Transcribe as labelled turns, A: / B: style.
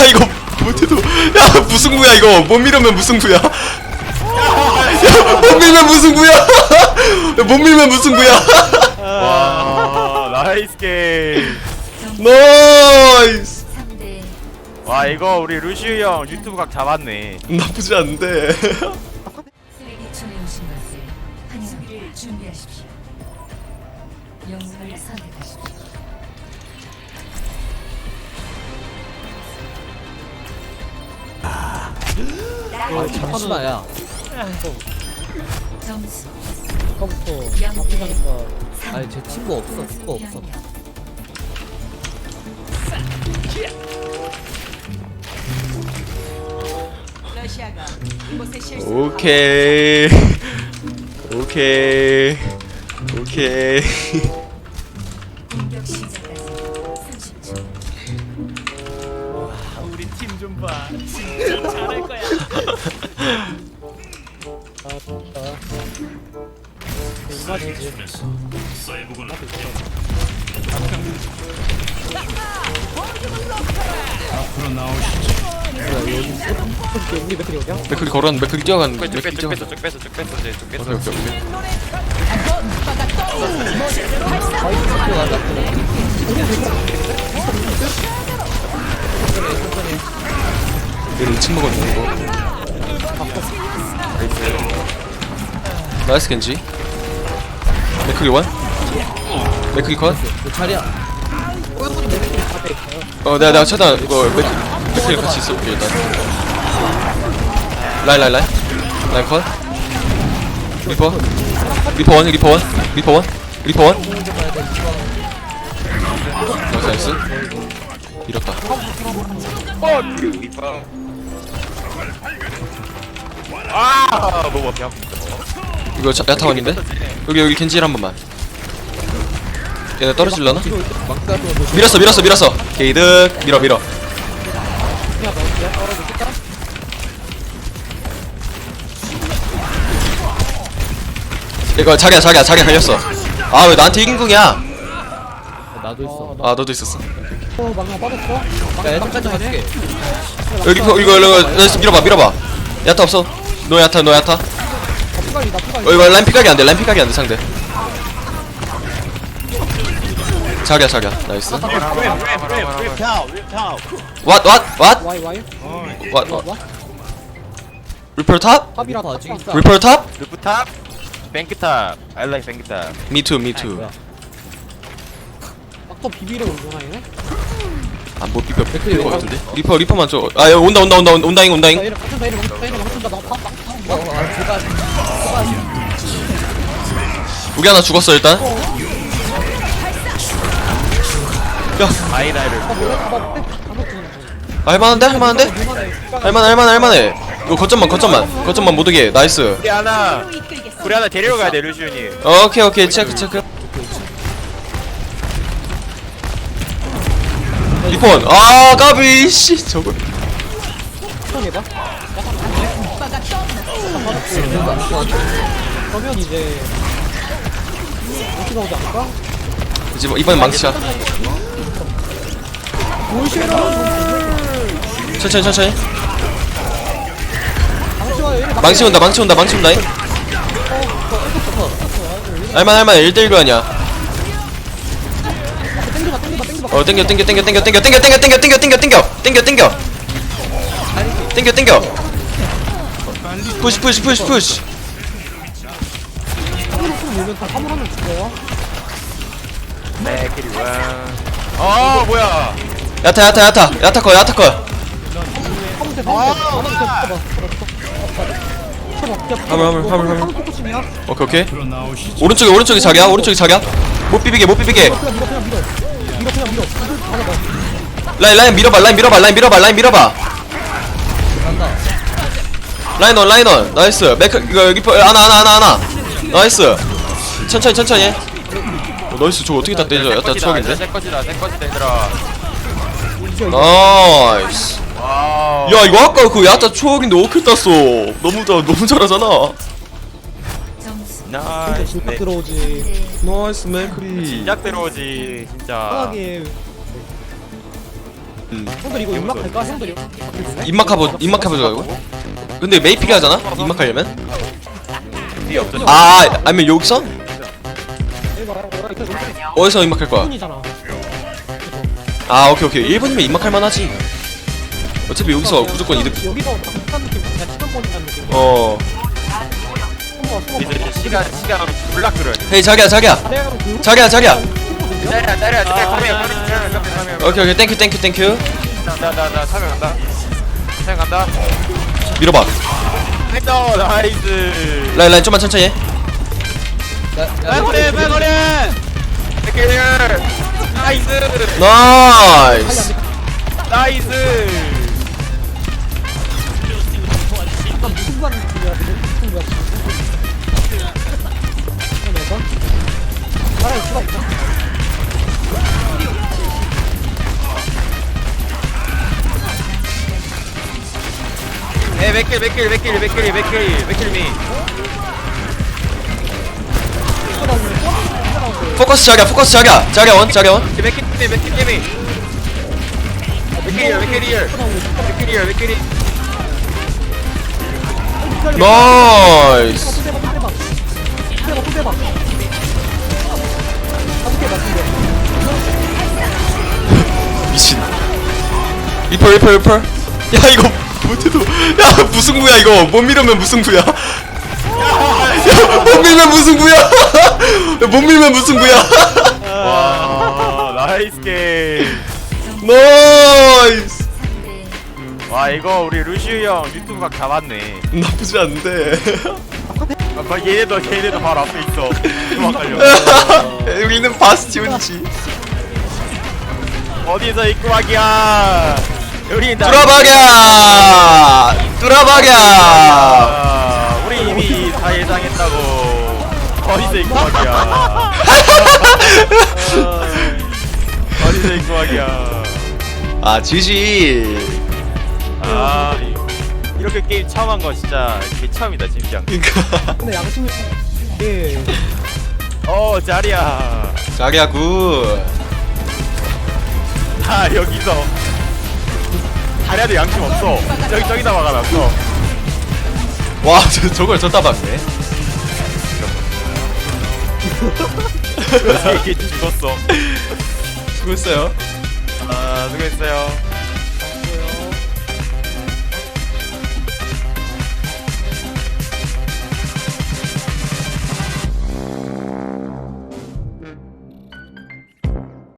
A: 야 이거 못해도 야 무승부야 이거. 못 밀으면 무승부야. 야 못 밀면 무승부야. 야, 못 밀면 무승부야.
B: 와 나이스 게임.
A: 나이스.
C: 3대
B: 와 이거 우리 루시우 형 유튜브 각 잡았네.
A: 나쁘지 않은데.
C: 쓰레기촌에 오신 것을 환영을 준비하십시오. 영웅을 선택하십시오.
D: 아 잠시만 야.
C: 점수
D: 아까부터 하니까. 아니 제 친구 없어. 친구 없어.
A: 오케이. 오케이. 오케이.
C: 공격 시작까지 30초.
B: 우리 팀 좀봐. 진짜 잘할 거야
D: 아 진짜 얼마지지 우리 몇 개냐?
A: 맥클이 걸었는데 맥클이 뛰어간
B: 쭉
A: 맥클이
B: 뺐어 쭉
A: 뛰어간
B: 쭉 뺐어 쭉 뺐어 이제 쭉 뺐어
A: 오케이 오케이 오케이 얘를 2층 먹었네 이거 나이스 겐지 맥클이 원 맥클이
D: 컷그 자리야
A: 어, 내가 내가 차단 이거 맥 맥클이 같이 있어볼게 일단. 라인 라인 라인 라인 컷. 리퍼 리퍼 원 리퍼 원 리퍼 원 리퍼 원. 나이스 나이스. 이렇다.
B: 아 너무 앞이야
A: 이거 자, 야타원인데? 여기 여기 겐지일 한 번만. 얘네 떨어질려나? 밀었어 밀었어 밀었어. 게이득 밀어 밀어. 이거 자기야 자기야 자기야 걸렸어. 아 왜 나한테 이긴궁이야?
D: 나도 있어
A: 아 너도 있었어.
D: 야 애들까지 갈게
A: 여기 이거 이거 이거 밀어봐 밀어봐. 야타 없어. 너 야타 너 야타. 어 이거 라인 피각이 안돼 라인 피각이 안돼 상대. 자기야 자기야 나이스. What what what
D: 와이 와이
A: what what? 리퍼 탑?
D: 탑이라 다 아직 있다
A: 리퍼 탑?
B: 루프탑 뱅크탑 I like 뱅크탑
A: Me too me too.
D: 아까 비비려 운전하네
A: 아못 비벼 비빌 것 같은데. 리퍼 리퍼만 줘. 아 여기 온다 온다 온다 온다 온다잉 온다잉.
D: 얘를 맞춘다 얘를 맞춘다 얘를 맞춘다 나팍팍 제발
A: 우리 하나 죽었어 일단. 야
B: 아,
A: 할만한데 할만한데? 할만해 할만해 할만해. 이거 거점만 거점만 거점만 못 오게 나이스.
B: 우리 하나 우리 하나 데리러 가야 돼 루시우님
A: 오케이 오케이 체크 체크. 리폰 아 까비 씨 저거
D: 해봐 그러면 이제 어떻게 나오지 않을까?
A: 이제 뭐 이번엔 망치야. 천천히 천천히.
D: 당시와 얘를
A: 망치 온다 망치 온다 망치 온다. 할만 할만 1대1 교환이야.
D: 땡겨봐 땡겨봐 땡겨봐
A: 어 땡겨 땡겨 땡겨 땡겨 땡겨 땡겨 땡겨 땡겨 땡겨 땡겨 땡겨 땡겨 땡겨 땡겨 땡겨 푸시 푸시 푸시 푸시.
D: 다 죽어요
B: 와어 뭐야?
A: 야타 야타 야타. 야타 거 야타 거
D: 화물 대 화물 대 화물 대
A: 화물, 화물, 화물, 화물.
D: 포커싱이야
A: 오케이 오케이. 오른쪽에 오른쪽에 자기야. 오른쪽에 자기야. 못 비비게 못 비비게.
D: 그냥 밀어 그냥 밀어 밀어 그냥 밀어 이걸 다 잡아
A: 라인 라인 밀어봐 라인 밀어봐 라인 밀어봐 라인 밀어봐 라인원 라인원 나이스. 맥 이거 여기 퍼 하나 하나 하나 하나. 나이스. 천천히 천천히 어, 나이스. 저거 어떻게 다 때려? 야타 추억인데?
B: 얘들아.
A: 나이스.
B: 와우.
A: 야 이거 아까 그 야타 추억인데 오킬 땄어? 너무 잘 너무 잘하잖아.
C: 점수
B: 나이스
D: 진짜
B: 네.
D: 들어오지.
A: 나이스 맥크리
B: 진작 들어오지 진짜.
D: 편하게.
A: 음.
D: 형들 이거 입막 할까? 형들 이거?
A: 입막하보 입막해보자고 근데 메이픽이 하잖아? 입막 하려면?
B: 뒤에 없어
A: 아 아니면 여기서? 어디서 입막 할 거야?
D: 분이잖아
A: 아 오케이 오케이. 1번이면 입막 할 만하지. 어차피 여기서 무조건 이득.
D: 여기서 비슷한 느낌 그냥 시간 버린다는 느낌.
A: 어.
D: 숨어 숨어
B: 이제 이제 시간 시간 블락 들어야 돼.
A: 헤이 자기야 자기야.
D: 내가 그
A: 자기야 자기야.
B: 기다려 기다려 기다려. 카메라 카메라 카메라
A: 오케이 오케이. 땡큐 땡큐 땡큐
B: 나나나 사명 간다. 사명 간다
A: 밀어봐.
B: 했어 나이스.
A: 라인 라인 좀만 천천히 해.
B: 빨거리 빨거리. 백킬 나이스.
A: 나이스.
B: 나이스.
D: 약간 무슨 관 느낌이야? 무슨 관 해봐 나랑 수가 있다
B: 에 백킬 백킬 백킬 백킬 백킬 백킬 미
A: 포커스 자기야 포커스 자기야 자기야 원 자기야 원
B: 백킬 미 백킬이야 백킬이야 백킬이야 백킬이
A: 나이스 미친 리퍼 리퍼 리퍼 야 이거 못해도 야 무승부야 이거? 못 밀으면 무승부야? 야못 밀면 무승부야? 야, 못 밀면 무승부야?
B: 와 나이스 게임.
A: 나이스.
C: 3대
B: 와 이거 우리 루시우 형 유튜브 각 잡았네.
A: 나쁘지 않은데.
B: 아, 봐, 얘네도 얘네도 바로 앞에 있어. 도망가려
A: 여기는 바스티온이지.
B: 어디서 입구막이야 우리 나
A: 뚜라박야! 뚜라박야!
B: 아, 우리 이미 다 예상했다고. 어디서 입구막이야. 어디서 입구막이야.
A: 아 지지.
B: 아 이- 이렇게 게임 처음 한 거 진짜 개 처음이다 진짜
A: 그니까.
D: 근데 양심이 예.
B: 어 자리야.
A: 자기야 굿.
B: 아 여기서 자리야도 양심 없어 저기 저기다 막아놨어
A: 와, 저, 저걸 졌다 박네.
B: 이게 죽었어
A: 수고했어요.
B: 아 수고했어요